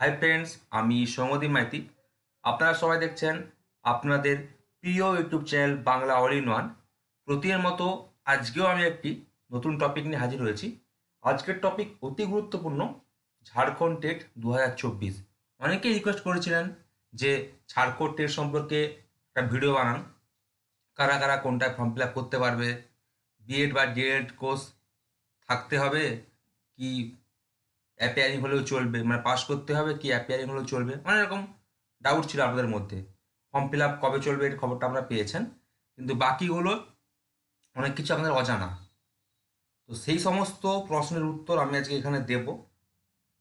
Hi friends আমি সৌমদীপ মাইতি। আপনারা সবাই দেখছেন আপনাদের প্রিয় YouTube channel Bangla all in one. প্রতিদিনের মতো আজকেও আমি একটি নতুন টপিক নিয়ে হাজির হয়েছি। আজকের টপিক অতি গুরুত্বপূর্ণ ঝাড়খণ্ড টেট দু হাজার চব্বিশ। অনেকেই রিকোয়েস্ট করেছিলেন যে ঝাড়খণ্ড টেট সম্পর্কে একটা ভিডিও বানান। কারা কারা কোনটায় ফর্ম ফিল আপ করতে পারবে? বিএড বা ডিএড কোর্স থাকতে হবে? কি অ্যাপিয়ারিং হলেও চলবে মানে পাস করতে হবে কি অ্যাপিয়ারিং হলেও চলবে, অনেক রকম ডাউট ছিল আপনাদের মধ্যে। ফর্ম ফিল আপ কবে চলবে এর খবরটা আপনারা পেয়েছেন, কিন্তু বাকিগুলো অনেক কিছু আপনাদের অজানা। তো সেই সমস্ত প্রশ্নের উত্তর আমি আজকে এখানে দেব।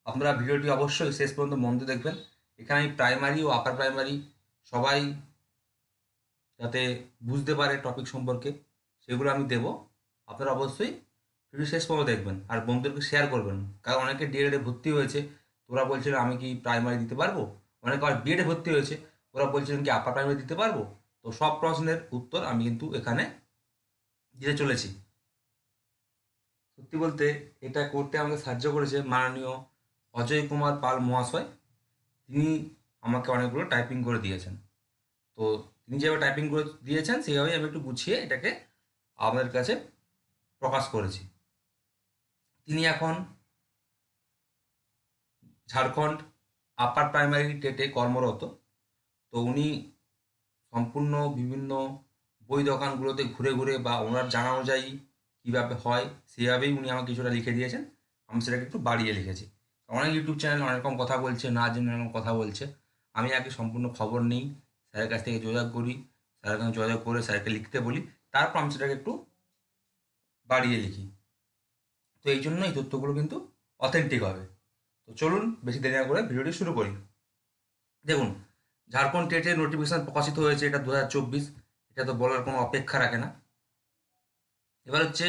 আপনারা ভিডিওটি অবশ্যই শেষ পর্যন্ত মন দিয়ে দেখবেন। এখানে আমি প্রাইমারি ও আপার প্রাইমারি সবাই যাতে বুঝতে পারে টপিক সম্পর্কে, সেগুলো আমি দেব। আপনারা অবশ্যই ভিডিও শেষ পর্যন্ত দেখবেন, আর বন্ধুদেরকে শেয়ার করবেন। কারণ অনেকে ডিএডে ভর্তি হয়েছে, তোরা বলছিল আমি কি প্রাইমারি দিতে পারব? অনেকে আবার বিএডে ভর্তি হয়েছে, ওরা বলছিলেন কি আপার প্রাইমারি দিতে পারব? তো সব প্রশ্নের উত্তর আমি কিন্তু এখানে দিতে চলেছি। সত্যি বলতে এটা করতে আমাকে সাহায্য করেছে মাননীয় অজয় কুমার পাল মহাশয়। তিনি আমাকে অনেকগুলো টাইপিং করে দিয়েছেন। তো তিনি যেভাবে টাইপিং করে দিয়েছেন সেইভাবেই আমি একটু গুছিয়ে এটাকে আপনাদের কাছে প্রকাশ করেছি। তিনি এখন ঝাড়খণ্ড আপার প্রাইমারি টেটে কর্মরত। তো উনি সম্পূর্ণ বিভিন্ন বই দোকানগুলোতে ঘুরে ঘুরে বা ওনার জানা অনুযায়ী কীভাবে হয়, সেভাবেই উনি আমাকে কিছুটা লিখে দিয়েছেন। আমি সেটাকে একটু বাড়িয়ে লিখেছি। অনেক ইউটিউব চ্যানেল অনেক রকম কথা বলছে, না জেনে অনেক কথা বলছে। আমি আগে সম্পূর্ণ খবর নিই, স্যারের কাছ থেকে যোগাযোগ করি, স্যারের কাছে যোগাযোগ করে স্যারকে লিখতে বলি, তারপর আমি সেটাকে একটু বাড়িয়ে লিখি। তো এই জন্য এই তথ্যগুলো কিন্তু অথেন্টিক হবে। তো চলুন বেশি দেরি না করে ভিডিওটি শুরু করি। দেখুন, ঝাড়খণ্ড টেটের নোটিফিকেশন প্রকাশিত হয়েছে, এটা দু হাজার চব্বিশ। এটা তো বলার কোনো অপেক্ষা রাখে না। এবার হচ্ছে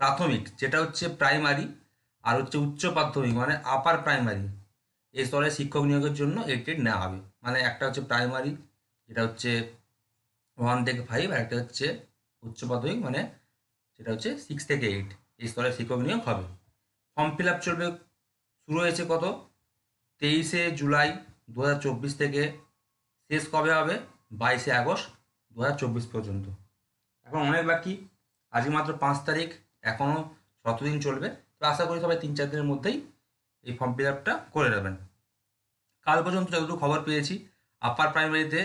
প্রাথমিক, যেটা হচ্ছে প্রাইমারি আর হচ্ছে উচ্চ প্রাথমিক মানে আপার প্রাইমারি এই স্তরে শিক্ষক নিয়োগের জন্য এই টেট নেওয়া হবে। মানে একটা হচ্ছে প্রাইমারি যেটা হচ্ছে ওয়ান থেকে ফাইভ আর একটা হচ্ছে উচ্চ প্রাথমিক মানে সেটা হচ্ছে সিক্স থেকে এইট এই স্তরে শিক্ষক নিয়োগ হবে। ফর্ম ফিল আপ চলবে, শুরু হয়েছে কত? তেইশে জুলাই দু হাজার চব্বিশ থেকে শেষ কবে হবে? বাইশে আগস্ট দু হাজার চব্বিশ পর্যন্ত। এখন অনেক বাকি, আজকে মাত্র পাঁচ তারিখ এখনও দিন চলবে। তো আশা করি সবাই তিন চার দিনের মধ্যেই এই ফর্ম ফিল আপটা করে নেবেন। কাল পর্যন্ত যতটুকু খবর পেয়েছি, আপার প্রাইমারিতে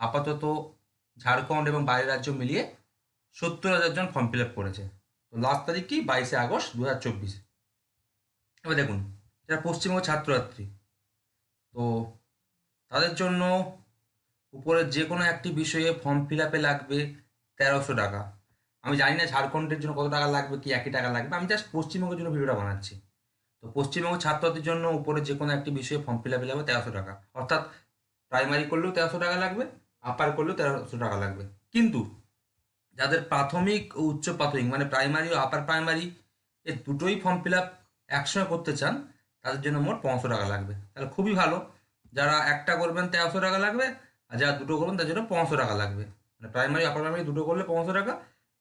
আপাতত ঝাড়খণ্ড এবং বাইরের রাজ্য মিলিয়ে সত্তর হাজার জন ফর্ম ফিল আপ করেছে। তো লাস্ট তারিখ কি? বাইশে আগস্ট দু হাজার চব্বিশ। এবার দেখুন, যারা পশ্চিমবঙ্গ ছাত্রছাত্রী, তো তাদের জন্য উপরে যে কোনো একটি বিষয়ে ফর্ম ফিল আপে লাগবে তেরোশো টাকা। আমি জানি না ঝাড়খণ্ডের জন্য কত টাকা লাগবে, কি একই টাকা লাগবে, আমি জাস্ট পশ্চিমবঙ্গের জন্য ভিডিওটা বানাচ্ছি। তো পশ্চিমবঙ্গ ছাত্রদের জন্য উপরে যে কোনো একটি বিষয়ে ফর্ম ফিল আপে লাগবে তেরোশো টাকা। অর্থাৎ প্রাইমারি করলেও তেরোশো টাকা লাগবে আপার করলেও তেরোশো টাকা লাগবে। কিন্তু যাদের প্রাথমিক ও উচ্চ প্রাথমিক মানে প্রাইমারি ও আপার প্রাইমারি এর দুটোই ফর্ম ফিল আপ একসঙ্গে করতে চান, তাদের জন্য মোট পাঁচশো টাকা লাগবে। তাহলে খুবই ভালো। যারা একটা করবেন তেরোশো টাকা লাগবে, আর যারা দুটো করবেন তার জন্য পাঁচশো টাকা লাগবে। মানে প্রাইমারি আপার প্রাইমারি দুটো করলে পাঁচশো টাকা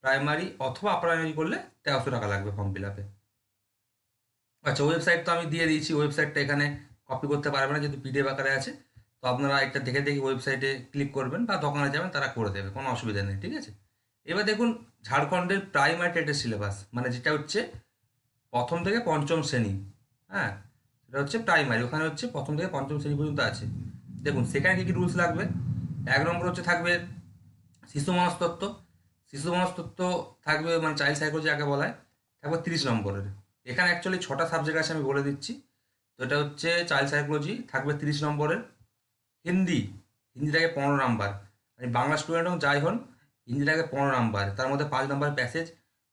প্রাইমারি অথবা আপার প্রাইমারি করলে তেরোশো টাকা লাগবে ফর্ম ফিল আপে আচ্ছা ওয়েবসাইট তো আমি দিয়ে দিয়েছি। ওয়েবসাইটটা এখানে কপি করতে পারবে না, যেহেতু পিডিএফ আকারে আছে। তো আপনারা একটা দেখে দেখে ওয়েবসাইটে ক্লিক করবেন বা দোকানে যাবেন, তারা করে দেবে, কোনো অসুবিধা নেই, ঠিক আছে? এবার দেখুন, ঝাড়খণ্ডের প্রাইমারি টেটের সিলেবাস মানে যেটা হচ্ছে প্রথম থেকে পঞ্চম শ্রেণি হ্যাঁ? সেটা হচ্ছে প্রাইমারি ওখানে হচ্ছে প্রথম থেকে পঞ্চম শ্রেণি পর্যন্ত আছে। দেখুন, সেখানে কী কী রুলস লাগবে? এক নম্বর হচ্ছে থাকবে শিশু মনস্তত্ত্ব শিশু মনস্তত্ত্ব থাকবে মানে চাইল্ড সাইকোলজি যাকে বলা হয় থাকবে তিরিশ নম্বরের। এখানে অ্যাকচুয়ালি ছটা সাবজেক্ট আছে, আমি বলে দিচ্ছি। তো এটা হচ্ছে চাইল্ড সাইকোলজি থাকবে তিরিশ নম্বরের হিন্দি হিন্দি থাকে পনেরো নাম্বার। আমি বাংলা স্টুডেন্ট হোক, যাই হন হিন্দি থাকে পনেরো নাম্বার, তার মধ্যে পাঁচ নম্বরের প্যাসেজ,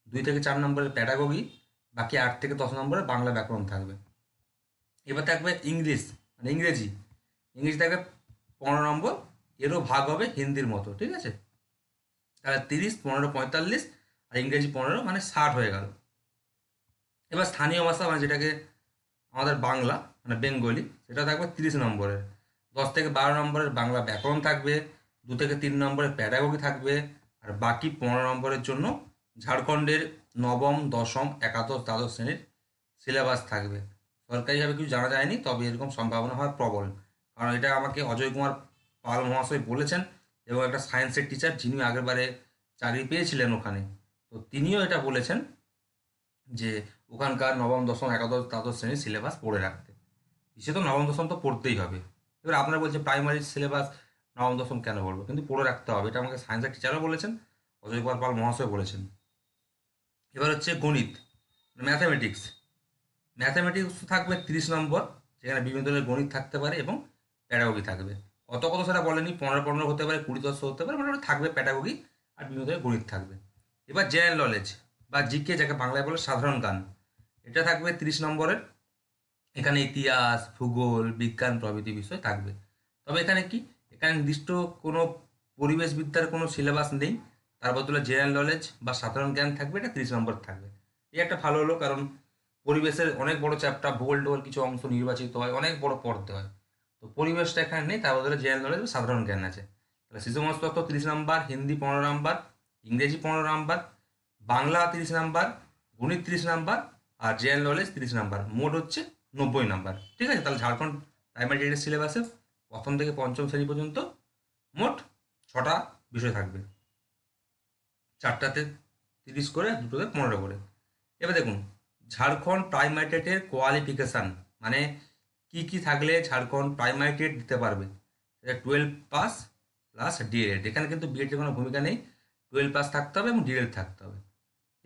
দুই থেকে চার নম্বরের প্যাডাগোগি বাকি আট থেকে দশ নম্বরের বাংলা ব্যাকরণ থাকবে। এবার থাকবে ইংলিশ মানে ইংরেজি। ইংরেজি থাকবে পনেরো নম্বর, এরও ভাগ হবে হিন্দির মতো, ঠিক আছে? তাহলে তিরিশ, পনেরো, পঁয়তাল্লিশ, আর ইংরেজি পনেরো মানে ষাট হয়ে গেল। এবার স্থানীয় ভাষা মানে যেটাকে আমাদের বাংলা মানে বেঙ্গলি, সেটা থাকবে তিরিশ নম্বরের। দশ থেকে বারো নম্বরের বাংলা ব্যাকরণ থাকবে, দু থেকে তিন নম্বরের প্যাডাগোগি থাকবে আর বাকি পনেরো নম্বরের জন্য ঝাড়খণ্ডের নবম, দশম, একাদশ, দ্বাদশ শ্রেণির সিলেবাস থাকবে। সরকারিভাবে কিছু জানা যায়নি, তবে এরকম সম্ভাবনা হওয়ার প্রবল। কারণ এটা আমাকে অজয় কুমার পাল মহাশয় বলেছেন এবং একটা সায়েন্সের টিচার যিনি আগেরবারে চাকরি পেয়েছিলেন ওখানে, তো তিনিও এটা বলেছেন যে ওখানকার নবম, দশম, একাদশ, দ্বাদশ শ্রেণির সিলেবাস পড়ে রাখতে। বিশেষত নবম, দশম তো পড়তেই হবে। এবার আপনারা বলছে প্রাইমারি সিলেবাস নবম, দশম কেন বলব? কিন্তু পড়ে রাখতে হবে। এটা আমাকে সায়েন্সের টিচারও বলেছেন, অজয় কুমার পাল মহাশয় বলেছেন। এবার হচ্ছে গণিত ম্যাথামেটিক্স ম্যাথামেটিক্স থাকবে তিরিশ নম্বর, যেখানে বিভিন্ন ধরনের গণিত থাকতে পারে এবং প্যাডাগোগি থাকবে। অত কত সেটা বলেনি, পনেরো পনেরো হতে পারে, কুড়ি, দশ হতে পারে মোটামুটি থাকবে প্যাডাগোগি আর বিভিন্ন ধরনের গণিত থাকবে। এবার জেনারেল নলেজ বা জিকে যাকে বাংলায় বলে সাধারণ জ্ঞান। এটা থাকবে তিরিশ নম্বরের। এখানে ইতিহাস, ভূগোল, বিজ্ঞান প্রভৃতি বিষয় থাকবে। তবে এখানে কি? এখানে নির্দিষ্ট কোনো পরিবেশবিদ্যার কোনো সিলেবাস নেই। তার বদলে জেনারেল নলেজ বা সাধারণ জ্ঞান থাকবে, এটা তিরিশ নম্বর থাকবে। এই একটা ভালো হলো কারণ পরিবেশের অনেক বড় চ্যাপ্টার ভূগোল টোগোল কিছু অংশ নির্বাচিত হয়, অনেক বড় পড়তে হয়। তো পরিবেশটা এখানে নেই, তার বদলে জেনারেল নলেজ বা সাধারণ জ্ঞান আছে। তাহলে শিশু মনস্তত্ত্ব তিরিশ নাম্বার, হিন্দি পনেরো নাম্বার, ইংরেজি পনেরো নাম্বার, বাংলা তিরিশ নাম্বার, গণিত তিরিশ নাম্বার আর জেনারেল নলেজ তিরিশ নাম্বার। মোট হচ্ছে নব্বই নাম্বার। ঠিক আছে? তাহলে ঝাড়খণ্ড প্রাইমারি এডের সিলেবাসে প্রথম থেকে পঞ্চম শ্রেণি পর্যন্ত মোট ছটা বিষয় থাকবে। চারটাতে তিরিশ করে, দুটোতে পনেরো করে। এবার দেখুন, ঝাড়খণ্ড প্রাইমারি টেটের কোয়ালিফিকেশান মানে কি কি থাকলে ঝাড়খণ্ড প্রাইমারি টেট দিতে পারবে? সেটা টুয়েলভ পাস প্লাস ডিএলএড এখানে কিন্তু বিএডের কোনো ভূমিকা নেই। টুয়েলভ পাস থাকতে হবে এবং ডিএলএড থাকতে হবে।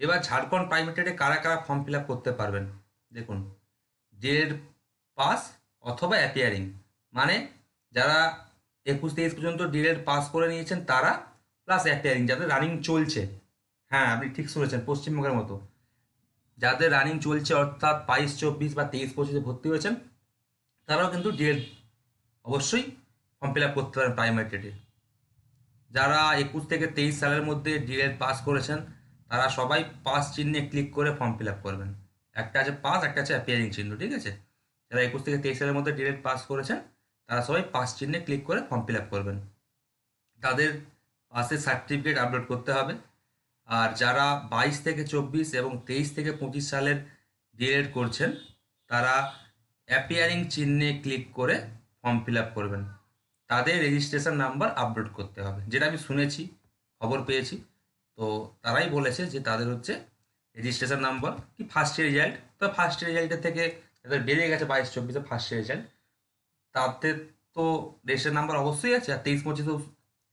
এবার ঝাড়খণ্ড প্রাইমারি টেটে কারা কারা ফর্ম ফিল আপ করতে পারবেন? দেখুন ডিএলএড পাস অথবা অ্যাপিয়ারিং মানে যারা একুশ তেইশ পর্যন্ত ডিএলএড পাস করে নিয়েছেন, তারা প্লাস অ্যাপিয়ারিং যাদের রানিং চলছে। হ্যাঁ আপনি ঠিক শুনেছেন, পশ্চিমবঙ্গের মতো। যাদের রানিং চলছে, অর্থাৎ বাইশ, চব্বিশ বা তেইশ পঁচিশে ভর্তি হয়েছেন, তারাও কিন্তু ডিএড অবশ্যই ফর্ম ফিল আপ করতে পারেন প্রাইমারি টেটে যারা একুশ থেকে তেইশ সালের মধ্যে ডিএড পাস করেছেন, তারা সবাই পাস চিহ্নে ক্লিক করে ফর্ম ফিল আপ করবেন। একটা আছে পাস একটা আছে অ্যাপিয়ারিং চিহ্ন, ঠিক আছে? যারা একুশ থেকে তেইশ সালের মধ্যে ডিএড পাস করেছেন তারা সবাই পাস চিহ্নে ক্লিক করে ফর্ম ফিল আপ করবেন। তাদের পাসের সার্টিফিকেট আপলোড করতে হবে। আর যারা বাইশ থেকে চব্বিশ এবং তেইশ থেকে পঁচিশ সালের ডিএড করছেন, তারা অ্যাপিয়ারিং চিহ্নে ক্লিক করে ফর্ম ফিল আপ করবেন। তাদের রেজিস্ট্রেশন নাম্বার আপলোড করতে হবে। যেটা আমি শুনেছি, খবর পেয়েছি, তো তারাই বলেছে যে তাদের হচ্ছে রেজিস্ট্রেশন নাম্বার কি ফার্স্ট রেজাল্ট তো ফার্স্ট রেজাল্টের থেকে তাদের বেড়ে গেছে বাইশ, চব্বিশে ফার্স্ট রেজাল্ট তাদের তো রেজিস্ট্রেশন নাম্বার অবশ্যই আছে, আর তেইশ পঁচিশেও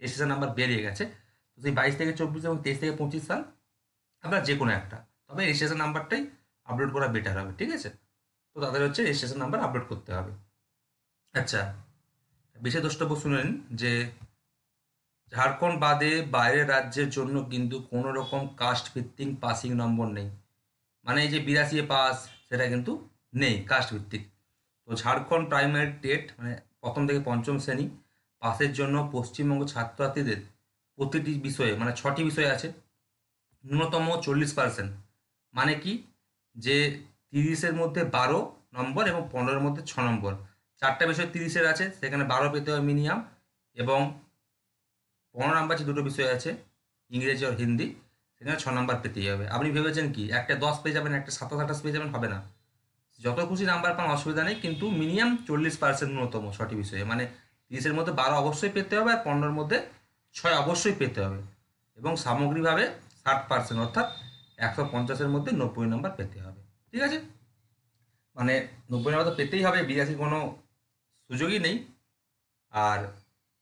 রেজিস্ট্রেশন নাম্বার বেরিয়ে গেছে। তো সেই বাইশ থেকে চব্বিশ এবং তেইশ থেকে পঁচিশ সাল আপনার যে কোনো একটা। তবে রেজিস্ট্রেশন নাম্বারটাই আপলোড করা বেটার হবে, ঠিক আছে? তো তাদের হচ্ছে রেজিস্ট্রেশন নাম্বার আপলোড করতে হবে। আচ্ছা বিশেষ দ্রষ্টব্য শুনেন যে ঝাড়খণ্ড বাদে বাইরের রাজ্যের জন্য কিন্তু কোনো রকম কাস্ট ভিত্তিক পাসিং নম্বর নেই। মানে এই যে বিরাশি পাস সেটা কিন্তু নেই কাস্ট ভিত্তিক। তো ঝাড়খণ্ড প্রাইমারি টেট মানে প্রথম থেকে পঞ্চম শ্রেণি পাসের জন্য পশ্চিমবঙ্গ ছাত্রছাত্রীদের প্রতিটি বিষয়ে মানে ছটি বিষয় আছে, ন্যূনতম চল্লিশ পার্সেন্ট মানে কি? যে তিরিশের মধ্যে বারো নম্বর এবং পনেরোর মধ্যে ছ নম্বর। চারটা বিষয় তিরিশের আছে, সেখানে বারো পেতে হবে মিনিমাম এবং পনেরো নাম্বার যে দুটো বিষয় আছে, ইংরেজি আর হিন্দি, সেখানে ছ নম্বর পেতেই হবে। আপনি ভেবেছেন কি? একটা দশ পেয়ে যাবেন, একটা সাতাশ আঠাশ পেয়ে যাবেন, হবে না। যত খুশি নাম্বার পান, অসুবিধা নেই, কিন্তু মিনিমাম চল্লিশ পার্সেন্ট ন্যূনতম ছটি বিষয়ে। মানে তিরিশের মধ্যে বারো অবশ্যই পেতে হবে আর পনেরোর মধ্যে ছয় অবশ্যই পেতে হবে। এবং সামগ্রিকভাবে ষাট পার্সেন্ট অর্থাৎ একশো পঞ্চাশের মধ্যে নব্বই নম্বর পেতে হবে। ঠিক আছে? মানে নব্বই নম্বর তো পেতেই হবে বিরাশি কোনো সুযোগই নেই। আর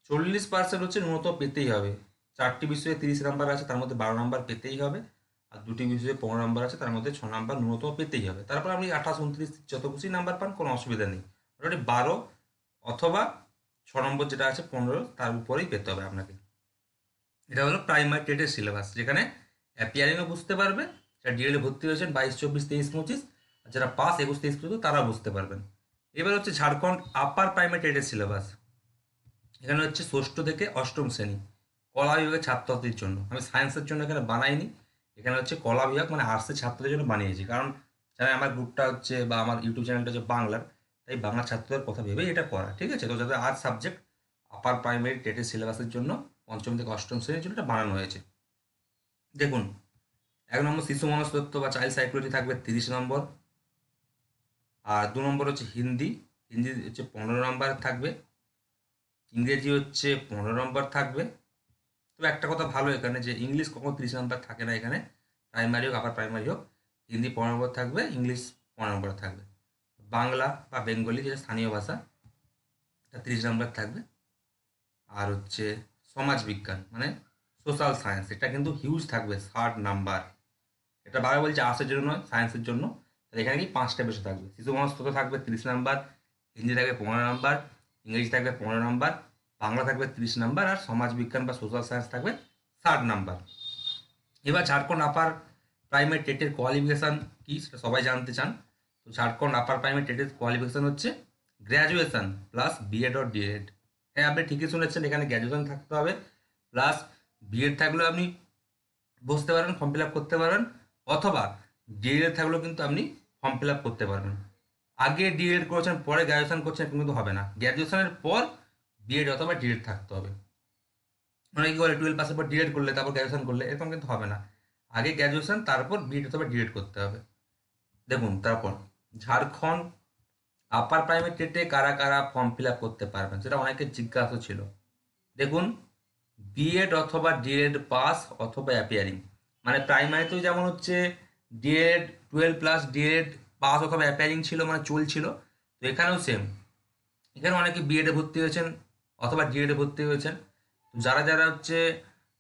চল্লিশ পার্সেন্ট হচ্ছে ন্যূনতম পেতেই হবে। চারটি বিষয়ে তিরিশ নাম্বার আছে, তার মধ্যে বারো নাম্বার পেতেই হবে। আর দুটি বিষয়ে পনেরো নাম্বার আছে, তার মধ্যে ছ নাম্বার ন্যূনতম পেতেই হবে। তারপর আপনি আঠাশ, উনত্রিশ যত খুশি নাম্বার পান, কোনো অসুবিধা নেই। মোটামুটি বারো অথবা ছ নম্বর যেটা আছে, পনেরো, তার উপরেই পেতে হবে আপনাকে। এটা হলো প্রাইমারি টেটের সিলেবাস যেখানে অ্যাপিয়ারিংও বুঝতে পারবে, যারা ডিএলএ ভর্তি হয়েছেন বাইশ, চব্বিশ, তেইশ, পঁচিশ, আর যারা পাস একুশ, তেইশ পর্যন্ত তারা বুঝতে পারবেন। এবার হচ্ছে ঝাড়খণ্ড আপার প্রাইমারি টেটের সিলেবাস এখানে হচ্ছে ষষ্ঠ থেকে অষ্টম শ্রেণি, কলা বিভাগের ছাত্রছাত্রীর জন্য। আমি সায়েন্সের জন্য এখানে বানাইনি। এখানে হচ্ছে কলা বিভাগ মানে আর্টসের ছাত্রদের জন্য বানিয়েছি। কারণ জানে আমার গ্রুপটা হচ্ছে বা আমার ইউটিউব চ্যানেলটা হচ্ছে বাংলার, তাই বাংলা ছাত্রদের কথা ভেবেই এটা করা, ঠিক আছে? তো যাদের আর্টস সাবজেক্ট আপার প্রাইমারি টেটের সিলেবাসের জন্য পঞ্চম থেকে অষ্টম শ্রেণির জন্য এটা বানানো হয়েছে। দেখুন, এক নম্বর শিশু মনস্তত্ত্ব বা চাইল্ড সাইকোলজি থাকবে তিরিশ নম্বর, আর দু নম্বর হচ্ছে হিন্দি হিন্দি হচ্ছে পনেরো নম্বর থাকবে, ইংরেজি হচ্ছে পনেরো নম্বর থাকবে তবে একটা কথা ভালো এখানে যে ইংলিশ কখনো তিরিশ নম্বর থাকে না এখানে। প্রাইমারি হোক আপার প্রাইমারি হোক, হিন্দি পনেরো নম্বর থাকবে ইংলিশ পনেরো নম্বর থাকবে। বাংলা বা বেঙ্গলি যেটা স্থানীয় ভাষা, এটা তিরিশ নম্বর থাকবে। আর হচ্ছে সমাজ বিজ্ঞান মানে সোশ্যাল সায়েন্স এটা কিন্তু হিউজ থাকবে, ষাট নাম্বার এটা বাবা বলছে আর্টসের জন্য নয় সায়েন্সের জন্য। তাহলে এখানে কি পাঁচটা বেশি থাকবে? শিশু মনস্তত্ব থাকবে তিরিশ নাম্বার হিন্দি থাকবে পনেরো নাম্বার ইংরেজি থাকবে পনেরো নাম্বার বাংলা থাকবে তিরিশ নাম্বার আর সমাজ বিজ্ঞান বা সোশ্যাল সায়েন্স থাকবে ষাট নাম্বার। এবার ঝাড়খণ্ড আপার প্রাইমারি টেটের কোয়ালিফিকেশান কি সেটা সবাই জানতে চান। তো ঝাড়খণ্ড আপার প্রাইমারি টেটের কোয়ালিফিকেশান হচ্ছে graduation plus B Ed or D Ed হ্যাঁ আপনি ঠিকই শুনেছেন, এখানে গ্র্যাজুয়েশান থাকতে হবে প্লাস বিএড থাকলেও আপনি বসতে পারেন ফর্ম ফিল আপ করতে পারেন, অথবা ডিএড থাকলেও কিন্তু আপনি ফর্ম ফিল আপ করতে পারবেন। আগে ডিএড করেছেন, পরে গ্র্যাজুয়েশান করছেন কিন্তু হবে না। গ্র্যাজুয়েশানের পর বিএড অথবা ডিএড থাকতে হবে মানে কি বলে টুয়েলভ পাসের পর ডিএড করলে তারপর গ্র্যাজুয়েশন করলে এরকম কিন্তু হবে না আগে গ্র্যাজুয়েশন তারপর বিএড অথবা ডিএড করতে হবে দেখুন তারপর ঝাড়খণ্ড আপার প্রাইমারি টেটে কারা কারা ফর্ম ফিল আপ করতে পারবেন সেটা অনেকের জিজ্ঞাসা ছিল দেখুন বিএড অথবা ডিএড পাস অথবা অ্যাপিয়ারিং মানে প্রাইমারিতেও যেমন হচ্ছে D Ed twelve plus D Ed pass অথবা অ্যাপিয়ারিং ছিল মানে চলছিল তো এখানেও সেম এখানে অনেকে বিএডে ভর্তি হয়েছেন অথবা ডিএডে ভর্তি হয়েছেন। যারা যারা হচ্ছে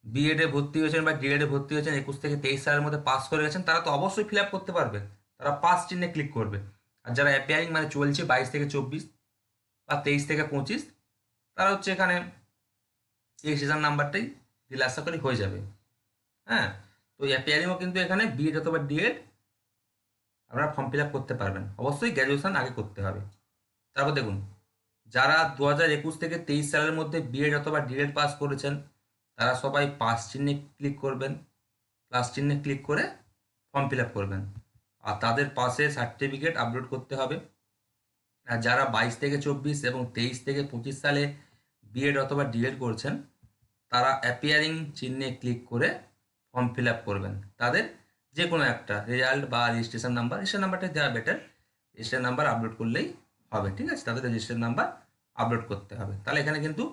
বিএডে ভর্তি হয়েছেন বা ডিএডে ভর্তি হয়েছেন, একুশ থেকে তেইশ সালের মধ্যে পাস করে গেছেন, তারা তো অবশ্যই ফিল আপ করতে পারবে তারা পাস চিহ্নে ক্লিক করবে। আর যারা অ্যাপিয়ারিং মানে চলছে বাইশ থেকে চব্বিশ বা তেইশ থেকে পঁচিশ, তারা হচ্ছে এখানে এই সিজন নাম্বারটাই দিলে আশা করি হয়ে যাবে। হ্যাঁ তো অ্যাপিয়ারিংও কিন্তু এখানে বিএড অথবা ডিএড আপনারা ফর্ম ফিল আপ করতে পারবেন। অবশ্যই গ্র্যাজুয়েশন আগে করতে হবে। তারপর দেখুন যারা দু হাজার একুশ থেকে তেইশ সালের মধ্যে বিএড অথবা ডিএড পাস করেছেন, তারা সবাই পাস চিহ্নে ক্লিক করবেন। প্লাস চিহ্নে ক্লিক করে ফর্ম ফিল আপ করবেন। আর তাদের পাশে সার্টিফিকেট আপলোড করতে হবে। আর যারা বাইশ থেকে চব্বিশ এবং তেইশ থেকে পঁচিশ সালে বিএড অথবা ডিএড করছেন, তারা অ্যাপিয়ারিং চিহ্নে ক্লিক করে ফর্ম ফিল আপ করবেন। তাদের যে কোনো একটা রেজাল্ট বা রেজিস্ট্রেশন নাম্বার রেজিস্ট্রেশন নাম্বারটা দেওয়া বেটার রেজিস্ট্রেশন নাম্বার আপলোড করলেই হবে, ঠিক আছে? তাদের রেজিস্ট্রেশন নাম্বার আপলোড করতে হবে। তাহলে এখানে কিন্তু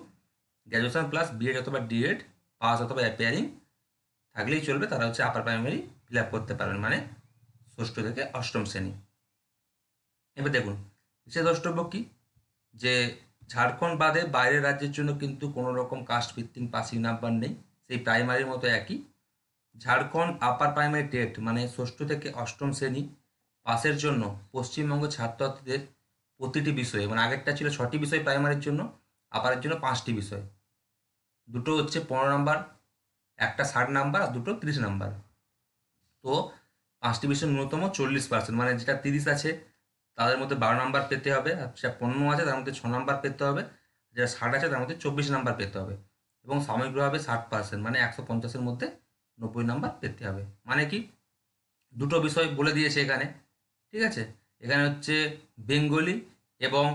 গ্র্যাজুয়েশন প্লাস বিএড অথবা ডিএড পাস অথবা অ্যাপিয়ারিং থাকলেই চলবে। তারা হচ্ছে আপার প্রাইমারি ফিল করতে পারবেন মানে ষষ্ঠ থেকে অষ্টম শ্রেণি। এবার দেখুন, বিশেষ দ্রষ্টব্য কি? যে ঝাড়খণ্ড বাদে বাইরের রাজ্যের জন্য কিন্তু কোনো রকম কাস্ট ভিত্তিক পাসিং নাম্বার নেই, সেই প্রাইমারির মতো একই। ঝাড়খণ্ড আপার প্রাইমারি টেট মানে ষষ্ঠ থেকে অষ্টম শ্রেণি পাসের জন্য পশ্চিমবঙ্গ ছাত্রছাত্রীদের প্রতিটি বিষয়ে মানে আগেরটা ছিল ছটি বিষয় প্রাইমারির জন্য, আপারের জন্য পাঁচটি বিষয়। দুটো হচ্ছে পনেরো নাম্বার, একটা ষাট নাম্বার, আর দুটো তিরিশ নাম্বার। তো পাঁচটি বিষয় ন্যূনতম চল্লিশ পার্সেন্ট মানে যেটা তিরিশ আছে, তাদের মধ্যে বারো নাম্বার পেতে হবে, আর যেটা পনেরো আছে, তার মধ্যে ছ নাম্বার পেতে হবে যেটা ষাট আছে, তার মধ্যে চব্বিশ নাম্বার পেতে হবে। এবং সাময়িকভাবে ষাট পার্সেন্ট মানে একশো পঞ্চাশের মধ্যে নব্বই নাম্বার পেতে হবে। মানে কি? দুটো বিষয় বলে দিয়েছে এখানে, ঠিক আছে? এখানে হচ্ছে বেঙ্গলি এবং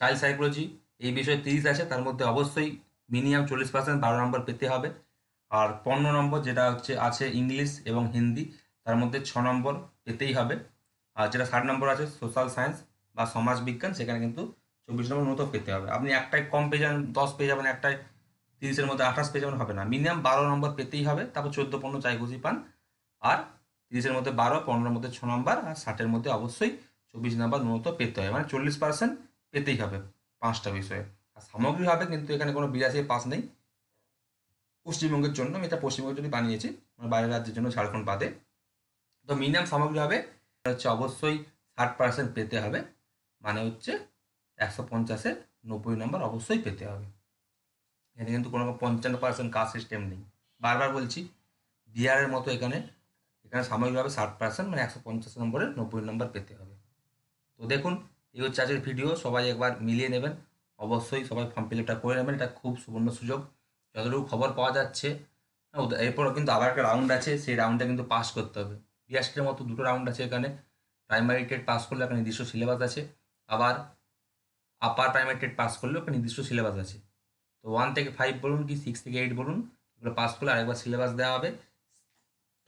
চাইল্ড সাইকোলজি এই বিষয়ে তিরিশ আছে, তার মধ্যে অবশ্যই মিনিমাম চল্লিশ পার্সেন্ট বারো নম্বর পেতে হবে। আর পনেরো নম্বর যেটা হচ্ছে আছে ইংলিশ এবং হিন্দি, তার মধ্যে ছ নম্বর পেতেই হবে। আর যেটা ষাট নম্বর আছে, সোশ্যাল সায়েন্স বা সমাজ বিজ্ঞান, সেখানে কিন্তু চব্বিশ নম্বর মতো পেতে হবে। আপনি একটাই কম পেয়ে যাবেন, দশ পেয়ে যাবেন একটাই তিরিশের মধ্যে আঠাশ পেয়ে যাবেন, হবে না। মিনিমাম বারো নম্বর পেতেই হবে, তারপর চোদ্দ পনেরো চাই খুশি পান। আর তিরিশের মধ্যে বারো, পনেরোর মধ্যে ছ নম্বর, আর ষাটের মধ্যে অবশ্যই চব্বিশ নাম্বার ন্যূনতম পেতে হবে মানে চল্লিশ পার্সেন্ট পেতেই হবে পাঁচটা বিষয়ে। আর সামগ্রিকভাবে কিন্তু এখানে কোনো বিরাশি পাস নেই। পশ্চিমবঙ্গের জন্য, আমি এটা পশ্চিমবঙ্গের জন্য বানিয়েছি মানে বাইরের রাজ্যের জন্য ঝাড়খণ্ড বাদে। তো মিনিমাম সামগ্রিকভাবে হচ্ছে অবশ্যই ষাট পার্সেন্ট পেতে হবে। মানে হচ্ছে একশো পঞ্চাশের নব্বই নম্বর অবশ্যই পেতে হবে। এখানে কিন্তু কোনো পঞ্চান্ন পার্সেন্ট কাজ সিস্টেম নেই। বারবার বলছি, বিহারের মতো এখানে এখানে সাময়িকভাবে ষাট পার্সেন্ট মানে একশো পঞ্চাশ নম্বরে নব্বই নম্বর পেতে হবে। তো দেখুন, এই হচ্ছে আজকের ভিডিও সবাই একবার মিলিয়ে নেবেন। অবশ্যই সবাই ফর্ম ফিল আপটা করে নেবেন, এটা খুব সুবর্ণ সুযোগ। যতটুকু খবর পাওয়া যাচ্ছে এরপরও কিন্তু আবার একটা রাউন্ড আছে, সেই রাউন্ডটা কিন্তু পাস করতে হবে। বিএসটির মতো দুটো রাউন্ড আছে এখানে। প্রাইমারি টেট পাস করলে একটা নির্দিষ্ট সিলেবাস আছে। আবার আপার প্রাইমারি টেট পাস করলেও একটা নির্দিষ্ট সিলেবাস আছে। তো ওয়ান থেকে ফাইভ বলুন কি সিক্স থেকে এইট বলুন, এগুলো পাস করলে আরেকবার সিলেবাস দেওয়া হবে।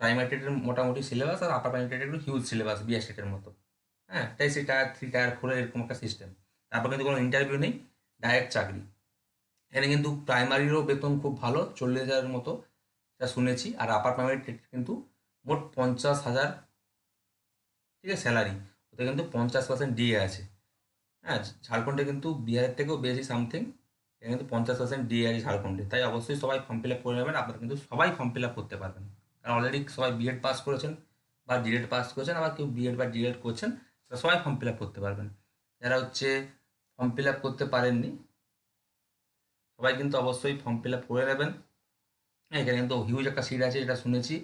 প্রাইমারি টেটের মোটামুটি সিলেবাস আর আপার প্রাইমারি টেটের হিউজ সিলেবাস বিএস টেটের মতো। হ্যাঁ তাই সে টায়ার থ্রি টায়ার ফোর এরকম একটা সিস্টেম তারপর কিন্তু কোনো ইন্টারভিউ নেই ডাইরেক্ট চাকরি। এখানে কিন্তু প্রাইমারিরও বেতন খুব ভালো, চল্লিশ হাজারের মতো, যা শুনেছি। আর আপার প্রাইমারি কিন্তু মোট পঞ্চাশ হাজার, ঠিক আছে স্যালারি ওতে কিন্তু পঞ্চাশ পার্সেন্ট ডিএ আছে। হ্যাঁ ঝাড়খণ্ডে কিন্তু বিহারের থেকেও বেশি সামথিং এখানে কিন্তু পঞ্চাশ পার্সেন্ট ডিএ আছে ঝাড়খণ্ডে। তাই অবশ্যই সবাই ফর্ম ফিল আপ করে নেবেন। আপনারা কিন্তু সবাই ফর্ম ফিল আপ করতে পারবেন। কারণ অলরেডি সবাই বিএড পাস করেছেন বা ডিএড পাস করেছেন, আবার কেউ বিএড বা ডিএড করছেন। সবাই ফর্ম ফিল আপ করতে পারবেন। যারা হচ্ছে ফর্ম ফিল আপ করতে পারেননি, সবাই কিন্তু অবশ্যই ফর্ম ফিল আপ করে নেবেন। এখানে কিন্তু হিউজ একটা সিট আছে, যেটা শুনেছি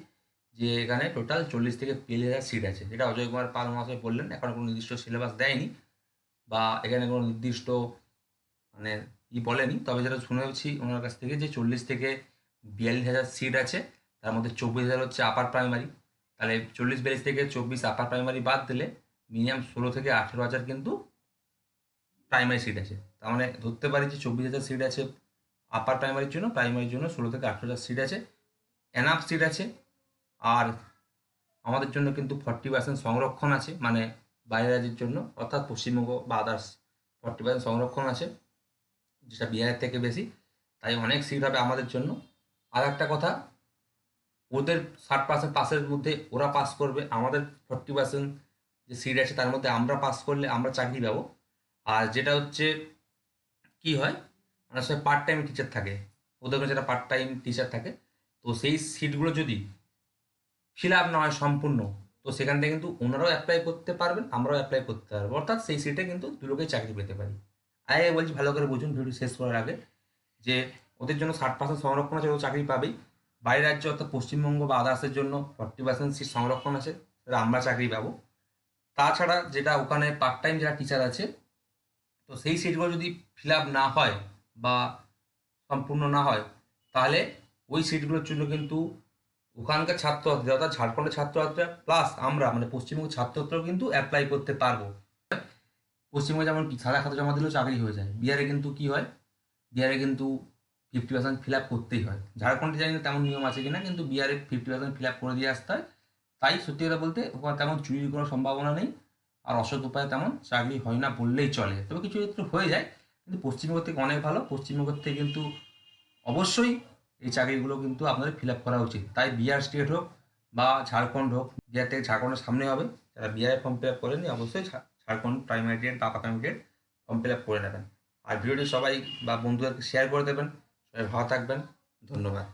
যে এখানে টোটাল চল্লিশ থেকে বিয়াল্লিশ হাজার সিট আছে, যেটা অজয় কুমার পাল মহাশয় বললেন, এখন কোনো নির্দিষ্ট সিলেবাস দেয়নি বা এখানে কোনো নির্দিষ্ট মানে ই বলেনি। তবে যেটা শুনেছি ওনার কাছ থেকে যে চল্লিশ থেকে বিয়াল্লিশ হাজার সিট আছে, তার মধ্যে চব্বিশ হাজার হচ্ছে আপার প্রাইমারি তাহলে চল্লিশ, বিয়াল্লিশ থেকে চব্বিশ আপার প্রাইমারি বাদ দিলে মিনিমাম ষোলো থেকে আঠেরো হাজার কিন্তু প্রাইমারি সিট আছে। তার মানে ধরতে পারি যে চব্বিশ হাজার সিট আছে আপার প্রাইমারির জন্য প্রাইমারির জন্য ষোলো থেকে আঠেরো হাজার সিট আছে এনাফ সিট আছে, আর আমাদের জন্য কিন্তু ফর্টি পার্সেন্ট সংরক্ষণ আছে মানে বাইরের রাজ্যের জন্য, অর্থাৎ পশ্চিমবঙ্গ বা আদার্স ফর্টি পার্সেন্ট সংরক্ষণ আছে, যেটা বিহারের থেকে বেশি। তাই অনেক সিট হবে আমাদের জন্য। আর একটা কথা, ওদের ষাট পার্সেন্ট পাসের মধ্যে ওরা পাস করবে, আমাদের ফর্টি পার্সেন্ট যে সিট আছে তার মধ্যে আমরা পাস করলে আমরা চাকরি পাবো। আর যেটা হচ্ছে কি হয়? অনেক সময় পার্ট টাইম টিচার থাকে। ওদের কাছে একটা পার্ট টাইম টিচার থাকে। তো সেই সিটগুলো যদি ফিল আপ না হয় সম্পূর্ণ, তো সেখান থেকে কিন্তু ওনারাও অ্যাপ্লাই করতে পারবেন, আমরাও অ্যাপ্লাই করতে পারব। অর্থাৎ সেই সিটে কিন্তু দু লোকেই চাকরি পেতে পারি। আগে বলছি ভালো করে বুঝুন, ভিডিও শেষ করার আগে, যে ওদের জন্য ষাট পার্সেন্ট সংরক্ষণ আছে ও চাকরি পাবেই। বাইরের রাজ্য অর্থাৎ পশ্চিমবঙ্গ বা আদার্সের জন্য ফর্টি পার্সেন্ট সিট সংরক্ষণ আছে আমরা চাকরি পাবো। তাছাড়া যেটা ওখানে পার্ট টাইম যারা টিচার আছে, তো সেই সিটগুলো যদি ফিল আপ না হয় বা সম্পূর্ণ না হয়, তাহলে ওই সিটগুলোর জন্য কিন্তু ওখানকার ছাত্রছাত্রী অর্থাৎ ঝাড়খণ্ডের ছাত্রছাত্রীরা প্লাস আমরা মানে পশ্চিমবঙ্গের ছাত্রছাত্রীরাও কিন্তু অ্যাপ্লাই করতে পারব। পশ্চিমবঙ্গে যেমন কি সাদা খাতা জমা দিলেও চাকরি হয়ে যায়। বিহারে কিন্তু কি হয়? বিহারে কিন্তু ফিফটি পার্সেন্ট ফিল আপ করতেই হয়। ঝাড়খণ্ডে জানি না তেমন নিয়ম আছে কিনা, কিন্তু বিহারে ফিফটি পার্সেন্ট ফিল আপ করে দিয়ে আসতে হয়। তাই সত্যি কথা বলতে ওখানে তেমন চুরির কোনো সম্ভাবনা নেই, আর অসৎ উপায়ে তেমন চাকরি হয় না বললেই চলে। তবে কিছু ক্ষেত্রে হয়ে যায়, কিন্তু পশ্চিমবঙ্গ থেকে অনেক ভালো। পশ্চিমবঙ্গ থেকে কিন্তু অবশ্যই এই চাকরিগুলো কিন্তু আপনাদের ফিল আপ করা উচিত। তাই বিহার স্টেট হোক বা ঝাড়খণ্ড হোক, বিহার থেকে ঝাড়খণ্ডের সামনে হবে। যারা বিহারে ফর্ম ফিল আপ করেনি অবশ্যই ঝাড়খণ্ড প্রাইমারি ডেট বা primary TET form fill up করে নেবেন। আর ভিডিওটি সবাই বা বন্ধুদেরকে শেয়ার করে দেবেন। সবাই ভালো থাকবেন। ধন্যবাদ।